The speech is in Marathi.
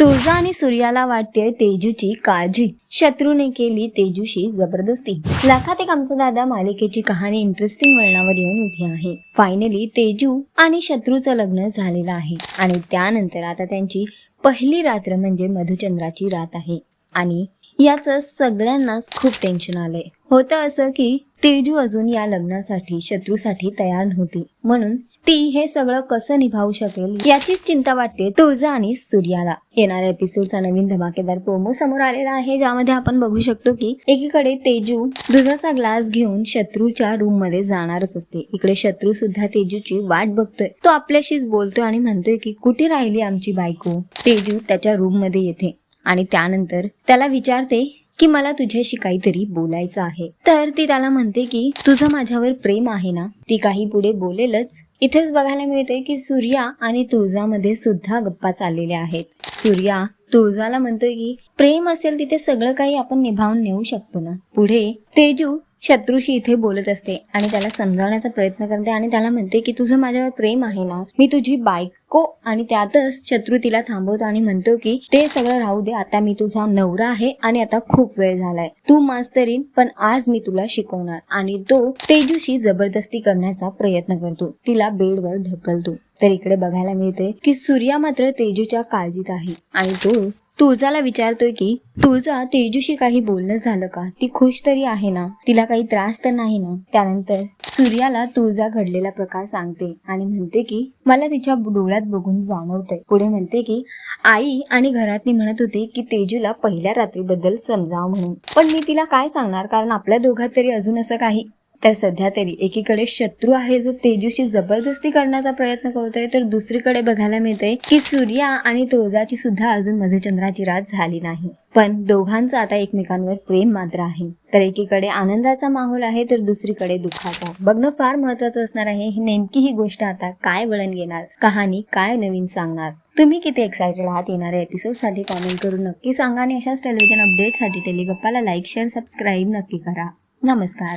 तुळजा आणि सूर्याला वाटते तेजूची काळजी. शत्रूने केली तेजूशी जबरदस्ती. लाखात एक आमचा दादा मालिकेची कहाणी इंटरेस्टिंग वळणावर येऊन उभी आहे. फायनली तेजू आणि शत्रूचं लग्न झालेलं आहे. आणि त्यानंतर आता त्यांची पहिली रात्र म्हणजे मधुचंद्राची रात आहे. आणि याचं सगळ्यांनाच खूप टेन्शन आलंय. होतं असं की तेजू अजून या लग्नासाठी शत्रूसाठी तयार नव्हती. म्हणून ती हे सगळं कसं निभावू शकेल याचीच चिंता वाटते तुळजा आणि सूर्याला. येणाऱ्या एपिसोडचा नवीन धमाकेदार प्रोमो समोर आलेला आहे ज्यामध्ये आपण बघू शकतो की एकीकडे तेजू दुधाचा ग्लास घेऊन शत्रूच्या रूममध्ये जाणारच असते. इकडे शत्रू सुद्धा तेजूची वाट बघतोय. तो आपल्याशीच बोलतोय आणि म्हणतोय की कुठे राहिली आमची बायको? तेजू त्याच्या रूममध्ये येते आणि त्यानंतर त्याला विचारते की मला तुझ्याशी काहीतरी बोलायचं आहे. तर ती त्याला म्हणते की तुझं माझ्यावर प्रेम आहे ना? ती काही पुढे बोलेलच. इथेच बघायला मिळते की सूर्या आणि तुळजामध्ये सुद्धा गप्पा चाललेल्या आहेत. सूर्या तुळजाला म्हणतोय की प्रेम असेल तिथे सगळं काही आपण निभावून नेऊ शकतो ना? पुढे तेजू शत्रूशी इथे बोलत असते आणि त्याला समजावण्याचा प्रयत्न करते आणि त्याला म्हणते की तुझं माझ्यावर प्रेम आहे ना मी तुझी बायको आणि त्यातच शत्रू तिला थांबवतो आणि म्हणतो की ते सगळं राहू दे आता मी तुझा नवरा आहे आणि आता खूप वेळ झालाय. तू मास्तरीन पण आज मी तुला शिकवणार. आणि तो तेजूशी जबरदस्ती करण्याचा प्रयत्न करतो. तिला बेडवर ढकलतो. तर इकडे बघायला मिळते की सूर्या मात्र तेजूच्या काळजीत आहे आणि तो तुळजाला विचारतोय की तुळजा तेजूशी काही बोलणं झालं का? ती खुश तरी आहे ना? तिला काही त्रास तर नाही ना? त्यानंतर सूर्याला तुळजा घडलेला प्रकार सांगते आणि म्हणते की मला तिच्या डोळ्यात बघून जाणवतंय. पुढे म्हणते की आई आणि घरातली म्हणत होते की तेजूला पहिल्या रात्रीबद्दल समजावं म्हणून. पण मी तिला काय सांगणार? कारण आपल्या दोघात तरी अजून असं काही तर सध्या तरी एकीकडे शत्रू आहे जो तेजूशी जबरदस्ती करण्याचा प्रयत्न करतोय तर दुसरीकडे बघायला मिळते की सूर्या आणि तुळजाची सुद्धा अजून मधुचंद्राची रात झाली नाही. पण दोघांचं आता एकमेकांवर प्रेम मात्र आहे. तर एकीकडे आनंदाचा माहोल आहे तर दुसरीकडे दुःखाचा. बघणं फार महत्वाचं असणार आहे ही नेमकी ही गोष्ट आता काय वळण घेणार? कहाणी काय नवीन सांगणार? तुम्ही किती एक्सायटेड आहात? येणाऱ्या एपिसोडसाठी कॉमेंट करून नक्की सांगा आणि अशाच टेलिव्हिजन अपडेटसाठी टेलिगप्पाला लाईक शेअर सबस्क्राईब नक्की करा. नमस्कार.